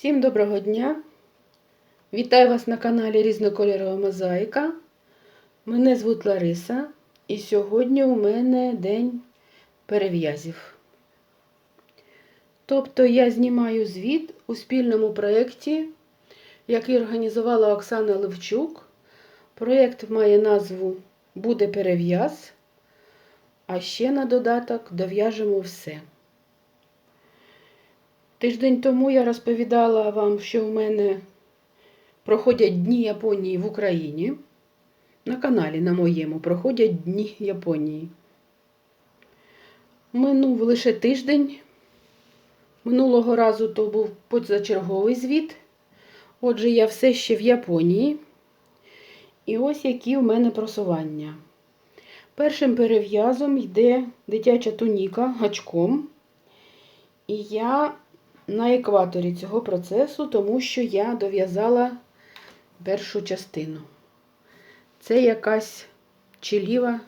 Всім доброго дня! Вітаю вас на каналі Різнокольорова Мозаїка. Мене звуть Лариса, і сьогодні у мене день перев'язів. Тобто я знімаю звіт у спільному проєкті, який організувала Оксана Левчук. Проєкт має назву Буде перев'яз, а ще на додаток дов'яжемо все. Тиждень тому я розповідала вам, що в мене проходять Дні Японії в Україні. На каналі на моєму проходять Дні Японії. Минув лише тиждень. Минулого разу то був позачерговий звіт. Отже, я все ще в Японії. І ось які в мене просування. Першим перев'язом йде дитяча туніка гачком. І я на екваторі цього процесу, тому що я дов'язала першу частину. Це якась чи ліва,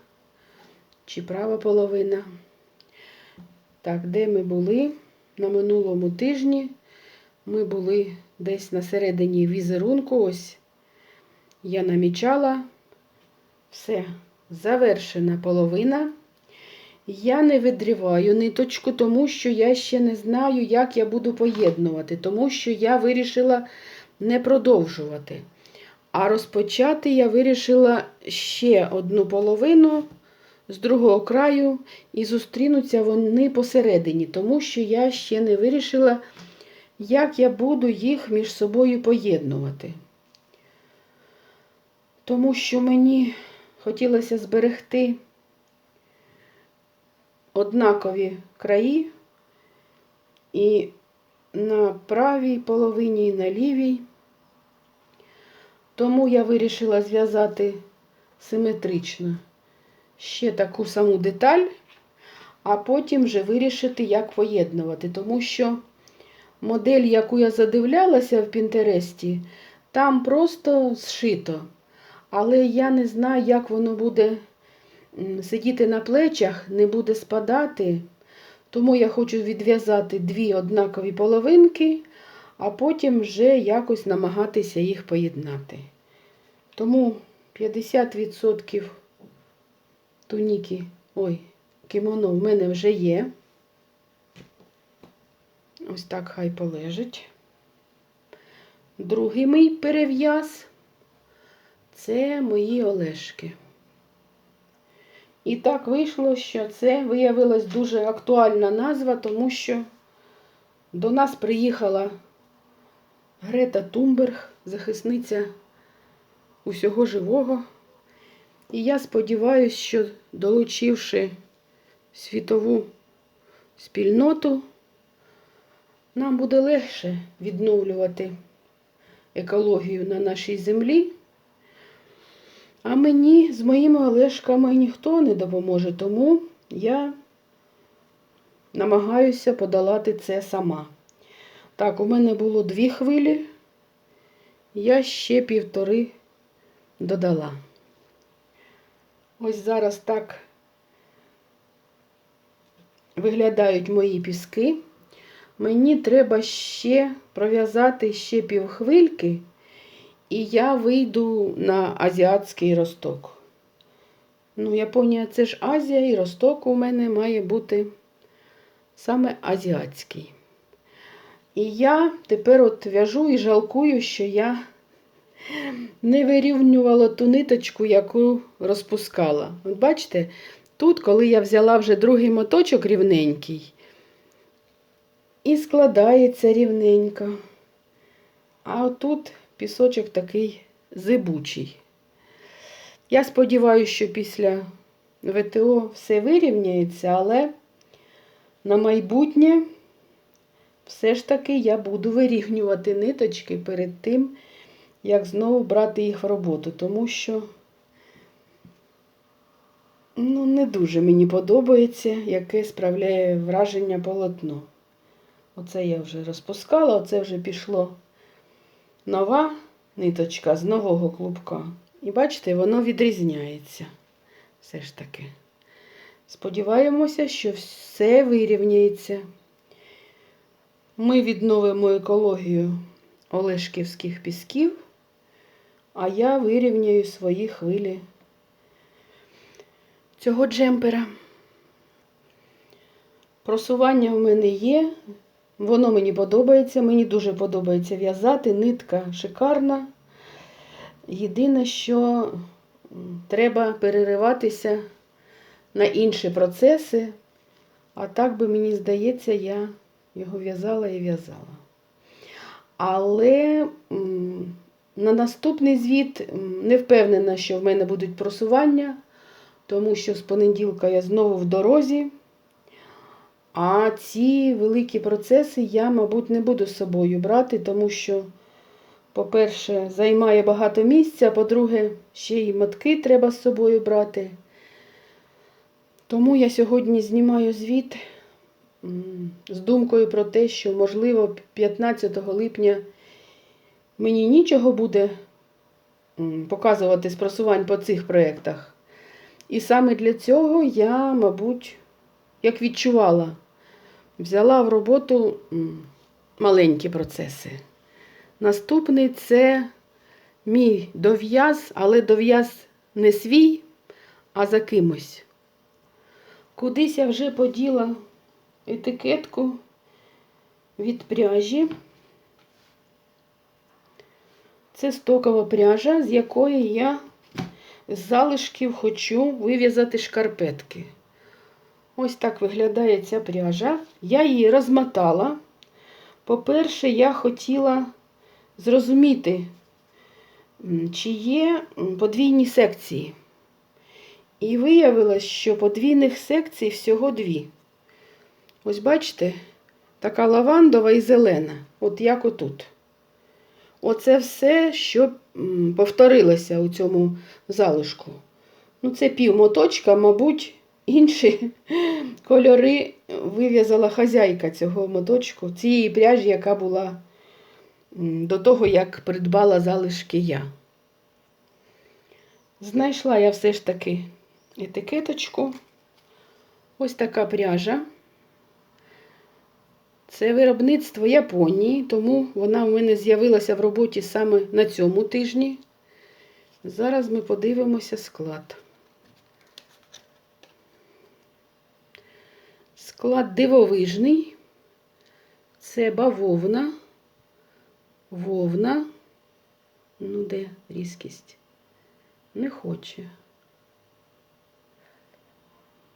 чи права половина. Так, де ми були? На минулому тижні ми були десь на середині візерунку. Ось я намічала. Все, завершена половина. Я не відриваю ниточку, тому що я ще не знаю, як я буду поєднувати, тому що я вирішила не продовжувати. А розпочати я вирішила ще одну половину з другого краю, і зустрінуться вони посередині, тому що я ще не вирішила, як я буду їх між собою поєднувати. Тому що мені хотілося зберегти однакові краї, і на правій половині, і на лівій. Тому я вирішила зв'язати симетрично ще таку саму деталь, а потім вже вирішити, як поєднувати. Тому що модель, яку я задивлялася в Пінтересті, там просто зшито. Але я не знаю, як воно буде сидіти на плечах, не буде спадати. Тому я хочу відв'язати дві однакові половинки, а потім вже якось намагатися їх поєднати. Тому 50% туніки, ой, кімоно в мене вже є. Ось так хай полежить. Другий мій перев'яз це мої олешки. І так вийшло, що це виявилась дуже актуальна назва, тому що до нас приїхала Грета Тумберг, захисниця усього живого. І я сподіваюся, що долучивши світову спільноту, нам буде легше відновлювати екологію на нашій землі. А мені з моїми Олешками ніхто не допоможе, тому я намагаюся подолати це сама. Так, у мене було дві хвилі, я ще півтори додала. Ось зараз так виглядають мої піски. Мені треба ще пров'язати ще півхвильки. І я вийду на азіатський росток. Ну, Японія це ж Азія, і росток у мене має бути саме азіатський. І я тепер от в'яжу і жалкую, що я не вирівнювала ту ниточку, яку розпускала. От бачите, тут, коли я взяла вже другий моточок рівненький, і складається рівненько. А отут пісочок такий зибучий. Я сподіваюся, що після ВТО все вирівняється, але на майбутнє все ж таки я буду вирівнювати ниточки перед тим, як знову брати їх в роботу, тому що ну, не дуже мені подобається, яке справляє враження полотно. Оце я вже розпускала, оце вже пішло нова ниточка з нового клубка. І бачите, воно відрізняється. Все ж таки. Сподіваємося, що все вирівняється. Ми відновимо екологію Олешківських пісків, а я вирівняю свої хвилі цього джемпера. Просування в мене є, воно мені подобається, мені дуже подобається в'язати, нитка шикарна. Єдине, що треба перериватися на інші процеси, а так би, мені здається, я його в'язала і в'язала. Але на наступний звіт не впевнена, що в мене будуть просування, тому що з понеділка я знову в дорозі. А ці великі процеси я, мабуть, не буду з собою брати, тому що, по-перше, займає багато місця, по-друге, ще й мотки треба з собою брати. Тому я сьогодні знімаю звіт з думкою про те, що, можливо, 15 липня мені нічого буде показувати з просувань по цих проєктах. І саме для цього я, мабуть, як відчувала, взяла в роботу маленькі процеси. Наступний це мій дов'яз, але дов'яз не свій, а за кимось. Кудись я вже поділа етикетку від пряжі. Це стокова пряжа, з якої я з залишків хочу вив'язати шкарпетки. Ось так виглядає ця пряжа. Я її розмотала. По-перше, я хотіла зрозуміти, чи є подвійні секції. І виявилось, що подвійних секцій всього дві. Ось бачите, така лавандова і зелена, от як отут. Оце все, що повторилося у цьому залишку. Ну, це пів моточка, мабуть, інші кольори вив'язала хазяйка цього моточку, цієї пряжі, яка була до того, як придбала залишки я. Знайшла я все ж таки етикеточку. Ось така пряжа. Це виробництво Японії, тому вона в мене з'явилася в роботі саме на цьому тижні. Зараз ми подивимося склад. Склад дивовижний. Це бавовна, вовна. Ну, де різкість? Не хоче.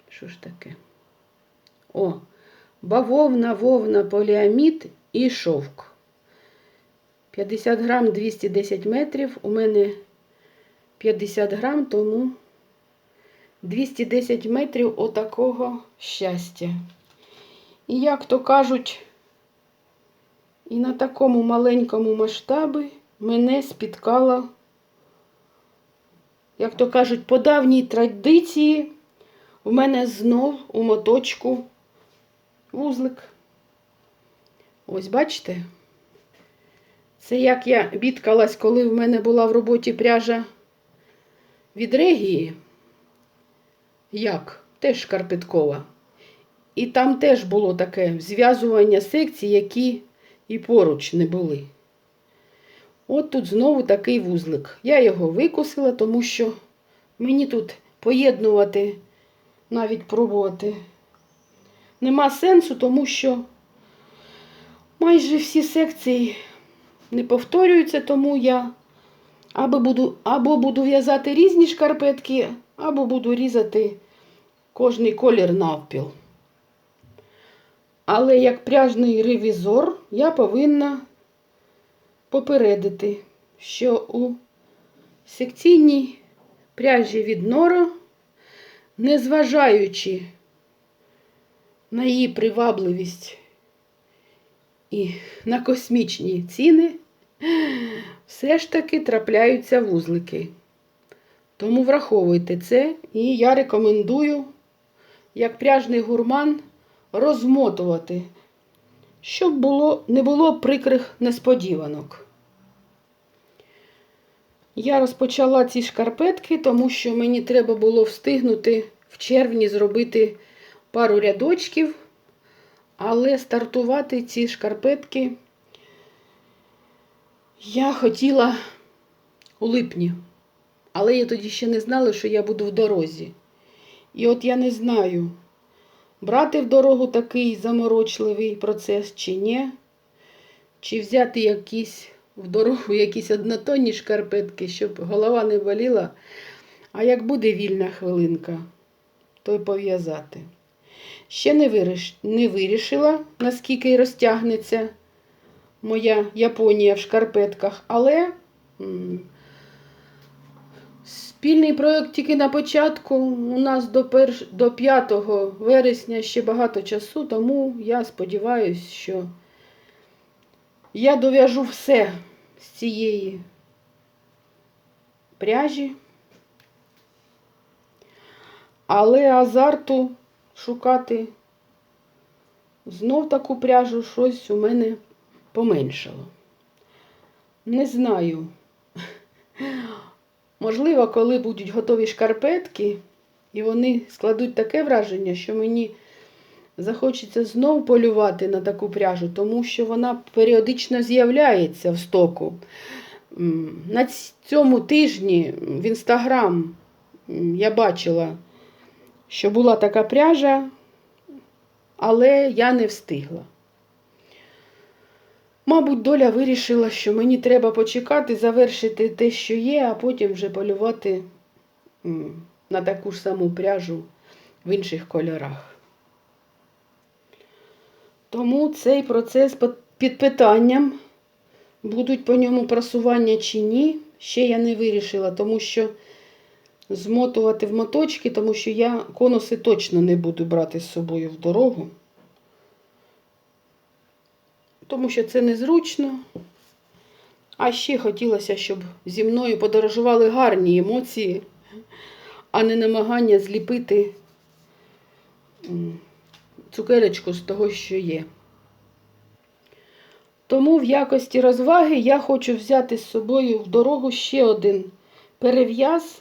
Що ж таке? О, бавовна, вовна, поліамід і шовк. 50 грам 210 метрів. У мене 50 грам, тому 210 метрів отакого щастя. І як то кажуть, і на такому маленькому масштабі мене спіткала, як то кажуть, по давній традиції у мене знов у моточку вузлик. Ось бачите? Це як я бідкалась, коли в мене була в роботі пряжа від регії. Як? Теж шкарпеткова. І там теж було таке зв'язування секцій, які і поруч не були. От тут знову такий вузлик. Я його викусила, тому що мені тут поєднувати, навіть пробувати нема сенсу, тому що майже всі секції не повторюються, тому я або буду, або буду в'язати різні шкарпетки, або буду різати кожний колір навпіл. Але як пряжний ревізор я повинна попередити, що у секційній пряжі від Нора, незважаючи на її привабливість і на космічні ціни, все ж таки трапляються вузлики. Тому враховуйте це, і я рекомендую, як пряжний гурман, розмотувати, щоб було, не було прикрих несподіванок. Я розпочала ці шкарпетки, тому що мені треба було встигнути в червні зробити пару рядочків, Але стартувати ці шкарпетки я хотіла у липні. Але я тоді ще не знала, що я буду в дорозі. І от я не знаю, брати в дорогу такий заморочливий процес чи ні, чи взяти якісь в дорогу якісь однотонні шкарпетки, щоб голова не боліла. А як буде вільна хвилинка, то й пов'язати. Ще не, виріш... не вирішила, наскільки розтягнеться моя Японія в шкарпетках, але спільний проєкт тільки на початку. У нас до, перш... до 5 вересня ще багато часу, тому я сподіваюся, що я дов'яжу все з цієї пряжі. Але азарту шукати знов таку пряжу щось у мене поменшало. Не знаю. Можливо, коли будуть готові шкарпетки, і вони складуть таке враження, що мені захочеться знов полювати на таку пряжу, тому що вона періодично з'являється в стоку. На цьому тижні в інстаграм я бачила, що була така пряжа, але я не встигла. Мабуть, доля вирішила, що мені треба почекати, завершити те, що є, а потім вже полювати на таку ж саму пряжу в інших кольорах. Тому цей процес під- питанням, будуть по ньому просування чи ні, ще я не вирішила, тому що змотувати в моточки, тому що я конуси точно не буду брати з собою в дорогу. Тому що це незручно. А ще хотілося, щоб зі мною подорожували гарні емоції, а не намагання зліпити цукерочку з того, що є. Тому в якості розваги я хочу взяти з собою в дорогу ще один перев'яз,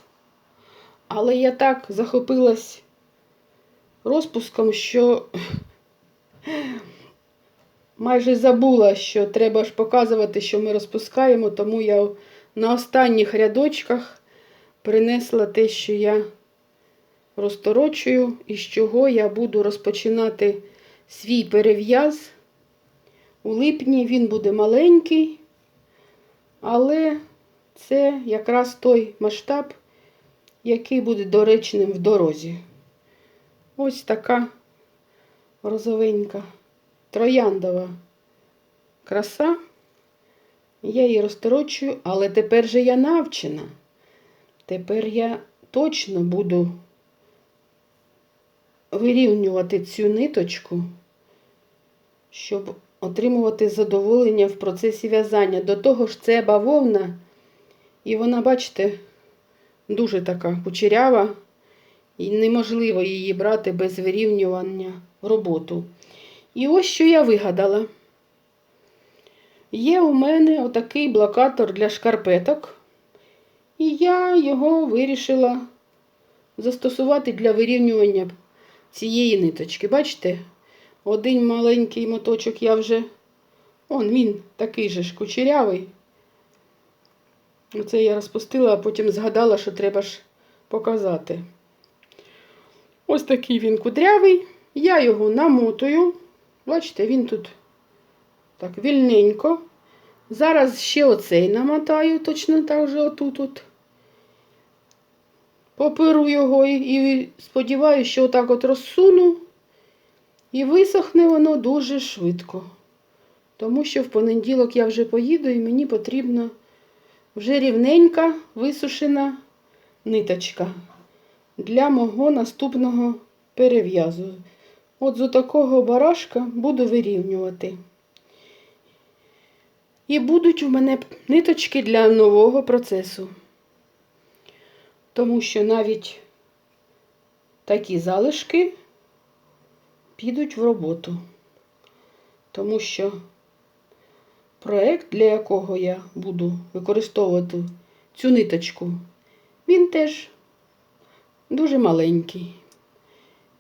але я так захопилась розпуском, що майже забула, що треба ж показувати, що ми розпускаємо, тому я на останніх рядочках принесла те, що я розторочую, і з чого я буду розпочинати свій перев'яз. У липні він буде маленький, але це якраз той масштаб, який буде доречним в дорозі. Ось така розовенька трояндова краса. Я її розторочую, але тепер же я навчена. Тепер я точно буду вирівнювати цю ниточку, щоб отримувати задоволення в процесі в'язання. До того ж, це бавовна, і вона, бачите, дуже така кучерява, і неможливо її брати без вирівнювання роботу. І ось що я вигадала. Є у мене отакий блокатор для шкарпеток, і я його вирішила застосувати для вирівнювання цієї ниточки. Бачите, один маленький моточок я вже. Он він такий же ж кучерявий. Оце я розпустила, а потім згадала, що треба ж показати. Ось такий він кудрявий. Я його намотую. Бачите, він тут так вільненько. Зараз ще оцей намотаю, точно так же отут. -от. Поперу його і, сподіваюся, що отак от розсуну. І висохне воно дуже швидко. Тому що в понеділок я вже поїду і мені потрібна вже рівненька висушена ниточка для мого наступного перев'язу. От з такого барашка буду вирівнювати. І будуть у мене ниточки для нового процесу. Тому що навіть такі залишки підуть в роботу. Тому що проект, для якого я буду використовувати цю ниточку, він теж дуже маленький.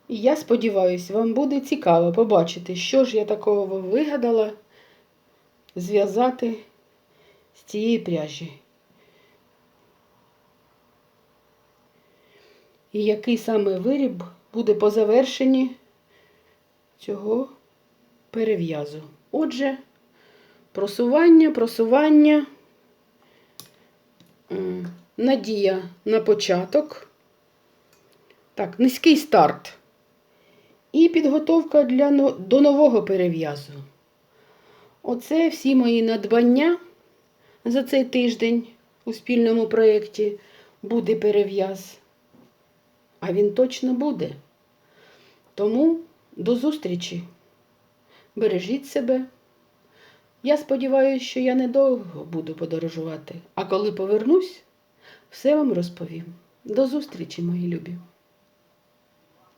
І я сподіваюся, вам буде цікаво побачити, що ж я такого вигадала зв'язати з цієї пряжі. І який саме виріб буде по завершенні цього перев'язу. Отже, просування, просування, надія на початок. Так, низький старт. Підготовка для, до нового перев'язу. Оце всі мої надбання за цей тиждень у спільному проєкті буде перев'яз. А він точно буде. Тому до зустрічі. Бережіть себе. Я сподіваюся, що я недовго буду подорожувати. А коли повернусь, все вам розповім. До зустрічі, мої любі!